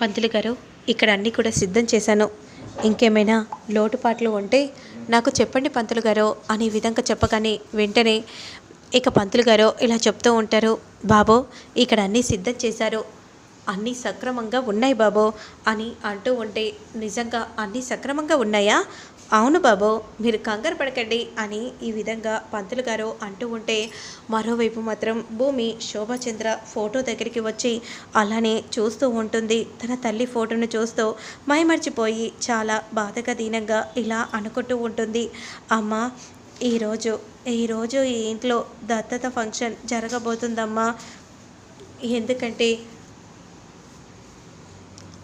పంతులు గారు ఇక్కడ అన్నీ కూడా సిద్ధం చేశాను. ఇంకేమైనా లోటుపాట్లు ఉంటే నాకు చెప్పండి పంతులు గారు అనే విధంగా చెప్పగానే వెంటనే ఇక పంతులు గారు ఇలా చెప్తూ ఉంటారు బాబో ఇక్కడ అన్నీ సిద్ధం చేశారు. అన్నీ సక్రమంగా ఉన్నాయి బాబో అని అంటూ ఉంటే నిజంగా అన్నీ సక్రమంగా ఉన్నాయా? అవును బాబో మీరు కంగారు పడకండి అని ఈ విధంగా పంతులు గారు అంటూ ఉంటే మరోవైపు మాత్రం భూమి శోభాచంద్ర ఫోటో దగ్గరికి వచ్చి అలానే చూస్తూ ఉంటుంది. తన తల్లి ఫోటోను చూస్తూ మైమర్చిపోయి చాలా బాధగా దీనంగా ఇలా అనుకుంటూ ఉంటుంది. అమ్మ ఈరోజు ఈరోజు ఈ ఇంట్లో దత్తత ఫంక్షన్ జరగబోతుందమ్మా. ఎందుకంటే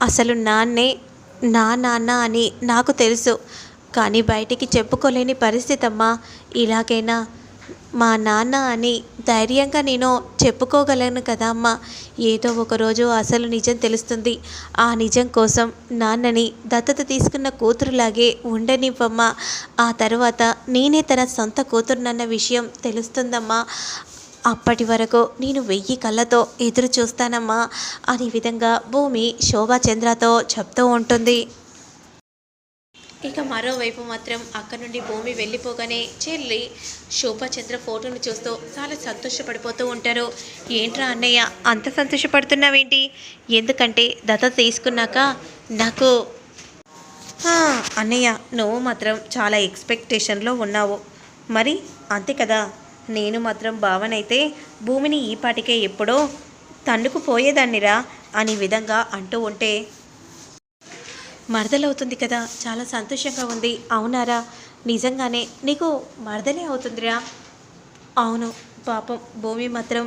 అసలు నాన్నే నా నాన్న అని నాకు తెలుసు. కానీ బయటికి చెప్పుకోలేని పరిస్థితి అమ్మా ఇలాగైనా మా నాన్న అని ధైర్యంగా నేను చెప్పుకోగలను కదా అమ్మా. ఏదో ఒకరోజు అసలు నిజం తెలుస్తుంది. ఆ నిజం కోసం నాన్నని దత్తత తీసుకున్న కూతురులాగే ఉండనివ్వమ్మా. ఆ తర్వాత నేనే తన సొంత కూతురునన్న విషయం తెలుస్తుందమ్మా. అప్పటి వరకు నేను వెయ్యి కళ్ళతో ఎదురు చూస్తానమ్మా అనే విధంగా భూమి శోభాచంద్రతో చెప్తూ ఉంటుంది. ఇక మరోవైపు మాత్రం అక్కడ నుండి భూమి వెళ్ళిపోగానే చెల్లి శోభాచంద్ర ఫోటోను చూస్తూ చాలా సంతోషపడిపోతూ ఉంటారు. ఏంట్రా అన్నయ్య అంత సంతోషపడుతున్నావేంటి? ఎందుకంటే దత్త తీసుకున్నాక నాకు అన్నయ్య నువ్వు మాత్రం చాలా ఎక్స్పెక్టేషన్లో ఉన్నావు. మరి అంతే కదా? నేను మాత్రం భావనైతే భూమిని ఈ పాటికే ఎప్పుడో తండుకుపోయేదాన్నిరా అనే విధంగా అంటూ ఉంటే మరదలవుతుంది కదా చాలా సంతోషంగా ఉంది. అవునారా? నిజంగానే నీకు మరదలే అవుతుందిరా? అవును పాపం భూమి మాత్రం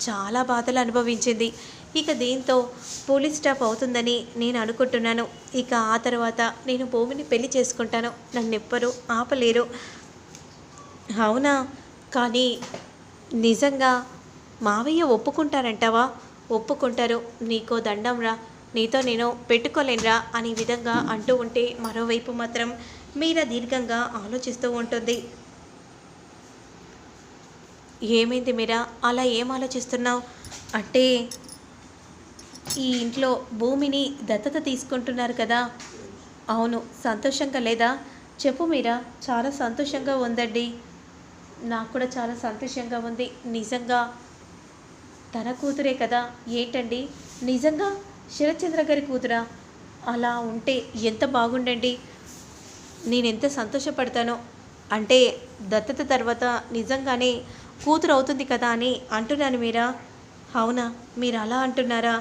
చాలా బాధలు అనుభవించింది. ఇక దీంతో పోలీస్ స్టాఫ్ అవుతుందని నేను అనుకుంటున్నాను. ఇక ఆ తర్వాత నేను భూమిని పెళ్ళి చేసుకుంటాను. నన్ను ఎవ్వరూ ఆపలేరు. అవునా? కానీ నిజంగా మావయ్య ఒప్పుకుంటారంటావా? ఒప్పుకుంటారు. నీకో దండం రా. నీతో నేను పెట్టుకోలేనురా అనే విధంగా అంటూ ఉంటే మరోవైపు మాత్రం మీర దీర్ఘంగా ఆలోచిస్తూ ఉంటుంది. ఏమైంది మీరా? అలా ఏం ఆలోచిస్తున్నావు? అంటే ఈ ఇంట్లో భూమిని దత్తత తీసుకుంటున్నారు కదా. అవును సంతోషంగా లేదా? చెప్పు మీరా. చాలా సంతోషంగా ఉందండి. నాకు కూడా చాలా సంతోషంగా ఉంది. నిజంగా తన కూతురే కదా. ఏంటండి? నిజంగా శరత్చంద్ర గారి కూతురా? అలా ఉంటే ఎంత బాగుండండి? నేను ఎంత సంతోషపడతానో. అంటే దత్తత తర్వాత నిజంగానే కూతురు అవుతుంది కదా అని అంటున్నాను మీరా? అవునా? మీరు అలా అంటున్నారా?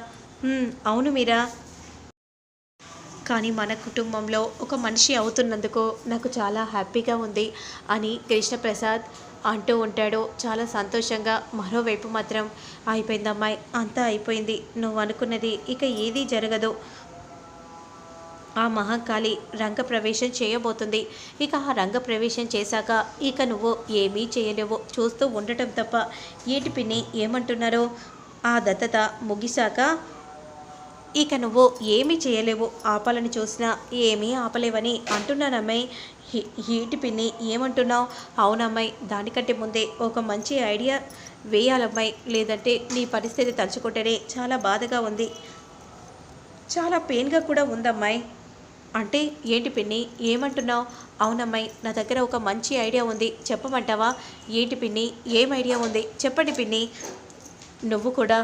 అవును మీరా? కానీ మన కుటుంబంలో ఒక మనిషి అవుతున్నందుకు నాకు చాలా హ్యాపీగా ఉంది అని కృష్ణప్రసాద్ అంటూ ఉంటాడు. చాలా సంతోషంగా మరోవైపు మాత్రం అయిపోయింది అమ్మాయి. అంతా అయిపోయింది. నువ్వు అనుకున్నది ఇక ఏదీ జరగదు. ఆ మహంకాళి రంగప్రవేశం చేయబోతుంది. ఇక ఆ రంగప్రవేశం చేశాక ఇక నువ్వు ఏమీ చేయలేవు. చూస్తూ ఉండటం తప్ప ఏటి పిన్ని? ఏమంటున్నారో? ఆ దత్తత ముగిశాక ఇక నువ్వు ఏమీ చేయలేవు. ఆపాలని చూసినా ఏమీ ఆపలేవని అంటున్నానమ్మాయి హీటి పిన్ని ఏమంటున్నావు? అవునమ్మాయి దానికంటే ముందే ఒక మంచి ఐడియా వేయాలమ్మాయి. లేదంటే నీ పరిస్థితి తలుచుకుంటేనే చాలా బాధగా ఉంది. చాలా పెయిన్గా కూడా ఉందమ్మాయి. అంటే ఏంటి పిన్ని? ఏమంటున్నావు? అవునమ్మాయి నా దగ్గర ఒక మంచి ఐడియా ఉంది. చెప్పమంటావా? ఏంటి పిన్ని? ఏం ఐడియా ఉంది? చెప్పండి పిన్ని. నువ్వు కూడా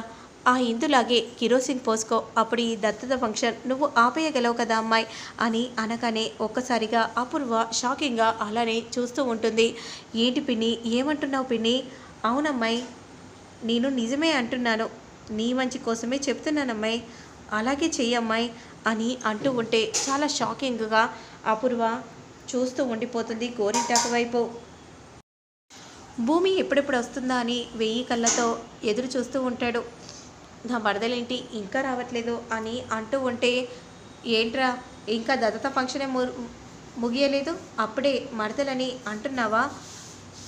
ఆ ఇందులాగే కిరోసిన్ పోసుకో అప్పుడు ఈ దత్తత ఫంక్షన్ నువ్వు ఆపేయగలవు కదా అమ్మాయి అని అనగానే ఒక్కసారిగా అపూర్వ షాకింగ్గా అలానే చూస్తూ ఉంటుంది. ఏంటి పిన్ని? ఏమంటున్నావు పిన్ని? అవునమ్మాయి నేను నిజమే అంటున్నాను. నీ మంచి కోసమే చెప్తున్నానమ్మాయి. అలాగే చెయ్యమ్మాయి అని అంటూ ఉంటే చాలా షాకింగ్గా అపూర్వ చూస్తూ ఉండిపోతుంది గోరింటాకు వైపు. భూమి ఎప్పుడెప్పుడు వస్తుందా అని వెయ్యి కళ్ళతో ఎదురు చూస్తూ ఉంటాడు. నా మరదలేంటి ఇంకా రావట్లేదు అని అంటూ ఉంటే ఏంట్రా ఇంకా దత్తత ఫంక్షనే ము ముగియలేదు? అప్పుడే మరదలని అంటున్నావా?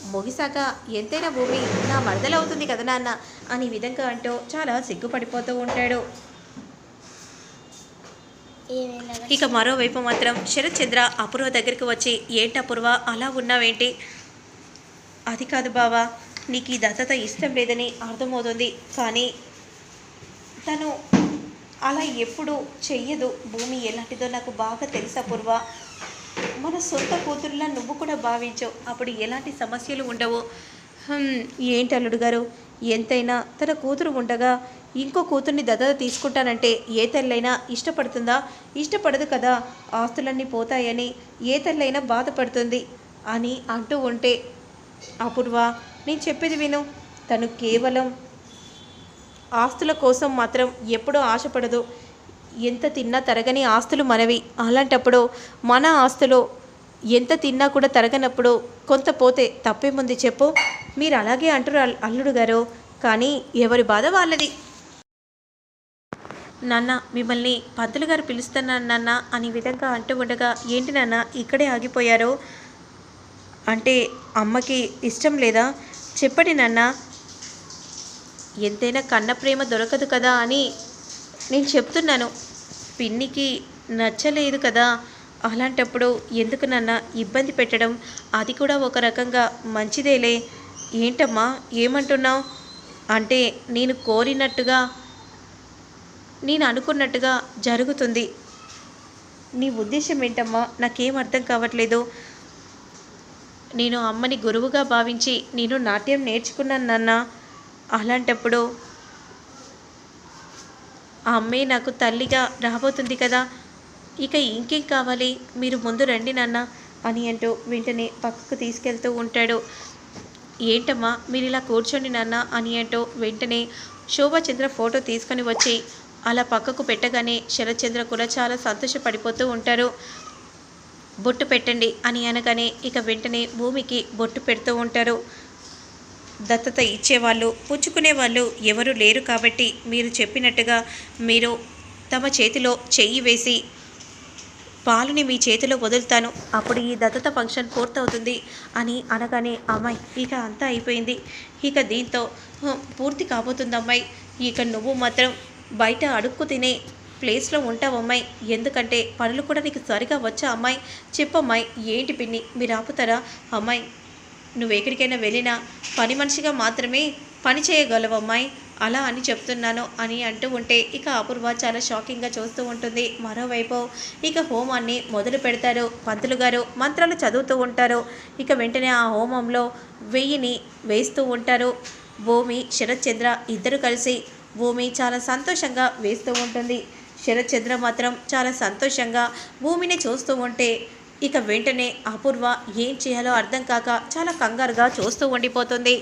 ముగిసాక ఎంతైనా భూమి నా మరదలవుతుంది కదా నాన్న అని విధంగా అంటూ చాలా సిగ్గుపడిపోతూ ఉంటాడు. ఇక మరోవైపు మాత్రం శరత్చంద్ర అపూర్వ దగ్గరికి వచ్చి ఏంటి అపూర్వ అలా ఉన్నావేంటి? అది కాదు బావా నీకు ఈ దత్తత ఇష్టం లేదని అర్థమవుతుంది. కానీ తను అలా ఎప్పుడు చెయ్యదు. భూమి ఎలాంటిదో నాకు బాగా తెలుసా పూర్వ. మన సొంత కూతురులా నువ్వు కూడా భావించవు. అప్పుడు ఎలాంటి సమస్యలు ఉండవు. ఏంటి అల్లుడు గారు? ఎంతైనా తన కూతురు ఉండగా ఇంకో కూతుర్ని దత్తత తీసుకుంటానంటే ఏ తల్లైనా ఇష్టపడుతుందా? ఇష్టపడదు కదా. ఆస్తులన్నీ పోతాయని ఏ తల్లైనా బాధపడుతుంది అని అంటూ ఉంటే అపూర్వ నేను చెప్పేది విను. తను కేవలం ఆస్తుల కోసం మాత్రం ఎప్పుడూ ఆశపడదు. ఎంత తిన్నా తరగని ఆస్తులు మనవి. అలాంటప్పుడు మన ఆస్తులు ఎంత తిన్నా కూడా తరగనప్పుడు కొంత పోతే తప్పేముంది చెప్పు? మీరు అలాగే అంటారు అల్లుడు గారు. కానీ ఎవరి బాధ వాళ్ళది? నాన్న మిమ్మల్ని పంతులు గారు పిలుస్తున్నాను నాన్న అని విధంగా అంటూ ఉండగా ఏంటి నాన్న ఇక్కడే ఆగిపోయారు? అంటే అమ్మకి ఇష్టం లేదా? చెప్పండి నాన్న. ఎంతైనా కన్న ప్రేమ దొరకదు కదా అని నేను చెప్తున్నాను. పిన్నికి నచ్చలేదు కదా. అలాంటప్పుడు ఎందుకు నన్న ఇబ్బంది పెట్టడం? అది కూడా ఒక రకంగా మంచిదేలే. ఏంటమ్మా? ఏమంటున్నావు? అంటే నేను కోరినట్టుగా నేను అనుకున్నట్టుగా జరుగుతుంది. నీ ఉద్దేశం ఏంటమ్మా? నాకేం అర్థం కావట్లేదు. నేను అమ్మని గురువుగా భావించి నేను నాట్యం నేర్చుకున్నాను నాన్న. అలాంటప్పుడు ఆ అమ్మాయి నాకు తల్లిగా రాబోతుంది కదా. ఇక ఇంకేం కావాలి? మీరు ముందు రండి నాన్న అని అంటూ వెంటనే పక్కకు తీసుకెళ్తూ ఉంటాడు. ఏంటమ్మా మీరు ఇలా కూర్చోండి నాన్న అని అంటూ వెంటనే శోభాచంద్ర ఫోటో తీసుకొని వచ్చి అలా పక్కకు పెట్టగానే శరత్చంద్ర కూడా చాలా సంతోషపడిపోతూ ఉంటారు. బొట్టు పెట్టండి అని అనగానే ఇక వెంటనే భూమికి బొట్టు పెడుతూ ఉంటారు. దత్తత ఇచ్చేవాళ్ళు పుచ్చుకునే వాళ్ళు ఎవరు లేరు కాబట్టి మీరు చెప్పినట్టుగా మీరు తమ చేతిలో చెయ్యి వేసి పాలుని మీ చేతిలో వదులుతాను. అప్పుడు ఈ దత్తత ఫంక్షన్ పూర్తవుతుంది అని అనగానే అమ్మాయి ఇక అంతా అయిపోయింది. ఇక దీంతో పూర్తి కాబోతుంది అమ్మాయి. ఇక నువ్వు మాత్రం బయట అడుక్కు తినే ప్లేస్లో ఉంటావు అమ్మాయి. ఎందుకంటే పనులు కూడా నీకు సరిగా వచ్చా అమ్మాయి. చెప్పమ్మాయి ఏంటి పిన్ని? మీరు ఆపుతారా? అమ్మాయి నువ్వు ఎక్కడికైనా వెళ్ళినా పని మనిషిగా మాత్రమే పని చేయగలవు అమ్మాయి. అలా అని చెప్తున్నాను అని అంటూ ఉంటే ఇక అపూర్వ చాలా షాకింగ్గా చూస్తూ ఉంటుంది. మరోవైపు ఇక హోమాన్ని మొదలు పెడతారు. పంతులు గారు మంత్రాలు చదువుతూ ఉంటారు. ఇక వెంటనే ఆ హోమంలో వెయ్యిని వేస్తూ ఉంటారు. భూమి శరత్చంద్ర ఇద్దరు కలిసి భూమి చాలా సంతోషంగా వేస్తూ ఉంటుంది. శరత్చంద్ర మాత్రం చాలా సంతోషంగా భూమిని చూస్తూ ఉంటే ఇక వెంటనే అపూర్వ ఏం చేయాలో అర్థం కాక చాలా కంగారుగా చూస్తూ ఉండిపోతుంది.